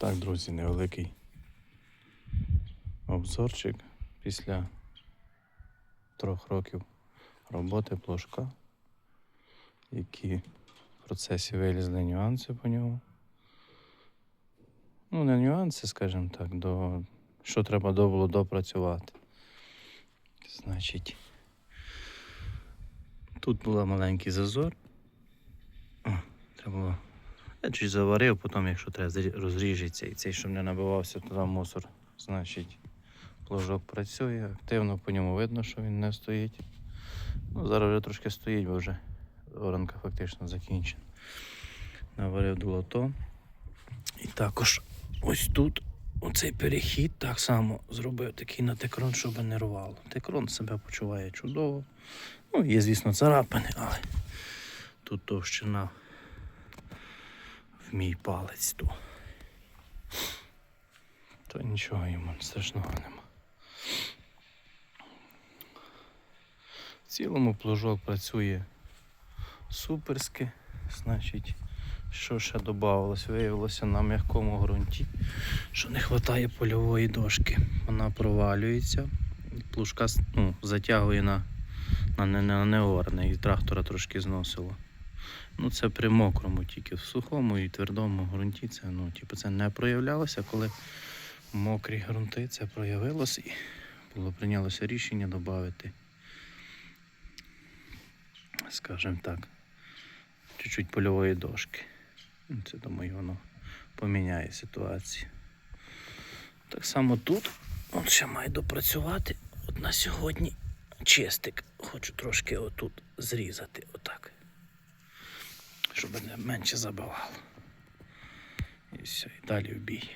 Так, друзі, невеликий обзорчик після трьох років роботи плужка, які в процесі вилізли нюанси по ньому. Ну, не нюанси, скажімо так, до... що треба було допрацювати. Значить, тут був маленький зазор. О, треба було я чуть заварив, потім, якщо треба, розріжеться і цей, щоб не набивався туди мусор. Значить, плужок працює, активно по ньому видно, що він не стоїть. Ну, зараз вже трошки стоїть, бо вже оранка фактично закінчена. Наварив долото. І також ось тут оцей перехід так само зробив такий на текрон, щоб не рвало. Текрон себе почуває чудово. Ну, є, звісно, царапини, але тут товщина мій палець ту. То нічого йому страшного нема. В цілому плужок працює суперськи. Значить, що ще додавалось? Виявилося на м'якому ґрунті, що не вистачає польової дошки. Вона провалюється, плужка ну, затягує на, на, не- на неорне і трактора трошки зносило. Ну, це при мокрому, тільки в сухому і твердому ґрунті це, ну, типу, це не проявлялося, коли мокрі ґрунти це проявилося і було прийнялося рішення додати, скажімо так, чуть-чуть польової дошки. Це, думаю, воно поміняє ситуацію. Так само тут, от ще має допрацювати. От на сьогодні чистик. Хочу трошки отут зрізати, отак щоб менше забивало. І все, і далі в бій.